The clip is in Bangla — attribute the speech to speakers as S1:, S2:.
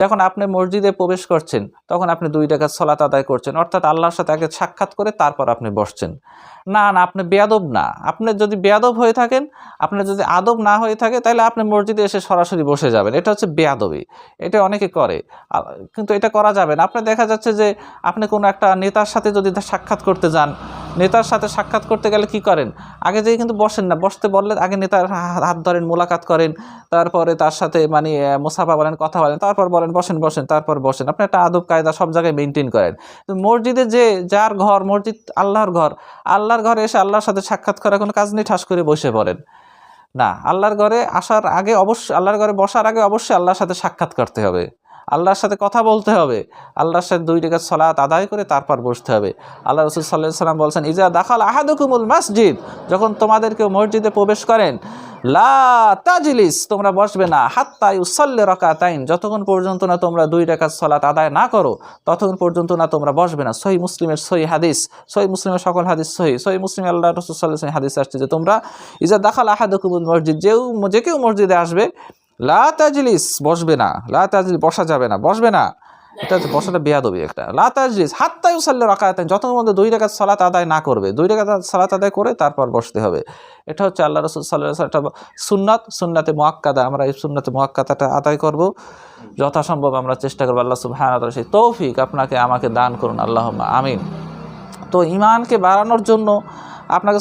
S1: যখন আপনি মসজিদে প্রবেশ করছেন, তখন আপনি দুই টাকা সলাত আদায় করছেন, অর্থাৎ আল্লাহর সাথে আগে সাক্ষাৎ করে তারপর আপনি বসছেন। না না, আপনি বেয়াদব না। আপনি যদি বেয়াদব হয়ে থাকেন আপনার যদি আদব না হয়ে থাকে, তাহলে আপনি মসজিদে এসে সরাসরি বসে যাবেন। এটা হচ্ছে বেয়াদবি। এটা অনেকে করে। কিন্তু এটা করা যাবে না। আপনার দেখা যাচ্ছে যে আপনি কোনো একটা নেতার সাথে যদি সাক্ষাৎ করতে যান নেতার সাথে সাক্ষাৎ করতে গেলে কি করেন? আগে যেয়ে কিন্তু বসেন না। বসতে বললে আগে নেতার হাত ধরেন, মোলাকাত করেন, তারপরে তার সাথে মানে মুসাফা বলেন, কথা বলেন, তারপর বলেন, বসেন বসেন, তারপর বসেন। আপনি একটা আদব, কায়দা সব জায়গায় মেনটেন করেন। মসজিদে যে, যার ঘর, মসজিদ আল্লাহর ঘর, আল্লাহর ঘরে এসে আল্লাহর সাথে সাক্ষাৎ করার কোনো কাজ নেই, ঠাস করে বসে পড়েন। না, আল্লাহর ঘরে আসার আগে অবশ্যই আল্লাহর ঘরে বসার আগে অবশ্যই আল্লাহর সাথে সাক্ষাৎ করতে হবে। আল্লাহর সাথে কথা বলতে হবে। আল্লাহর সাথে দুই টাকা সলাত আদায় করে তারপর বসতে হবে। আল্লাহ রসুল সাল্লাহ সাল্লাম বলছেন ইজা দাখাল আহাদুকুমুল মসজিদ যখন তোমাদের কেউ মসজিদে প্রবেশ করেন, লা তাজলিস তোমরা বসবে না। হাত তাই হাত্তা ইউসাল্লি রাকাতাইন যতক্ষণ পর্যন্ত না তোমরা দুই রাকাত সালাত আদায় না করো, ততক্ষণ পর্যন্ত না তোমরা বসবে না। সহি মুসলিমের সহি হাদিস সহি মুসলিমের সকল হাদিস সহি সহি মুসলিম আল্লাহ রসুল সাল্লাহ হাদিস আসছে যে তোমরা ইজা দাখাল আহাদুকুমুল মসজিদ যেও যে কেউ মসজিদে আসবে লা বসবে না, লা তাজলিস বসা যাবে না, বসবে না। এটা বসাটা বেয়াদবি একটা। লা তাজলিস হাত্তা ইউসাল্লি রাকাতাইন যতক্ষণ মধ্যে দুই রাকাত সালাত আদায় না করবে, দুই রাকাত সালাত আদায় করে তারপর বসতে হবে। এটা হচ্ছে আল্লাহ রসুল সাল্লাহ একটা সুন্নাত, সুন্নাতে মোয়াক্কাদা, আমরা এই সুন্নাতে মোয়াক্কাদাটা আদায় করব। যথাসম্ভব আমরা চেষ্টা করব আল্লাহ তাআলা সেই তৌফিক আপনাকে, আমাকে দান করুন আল্লাহ আমিন। তো ইমানকে বাড়ানোর জন্য আপনাকে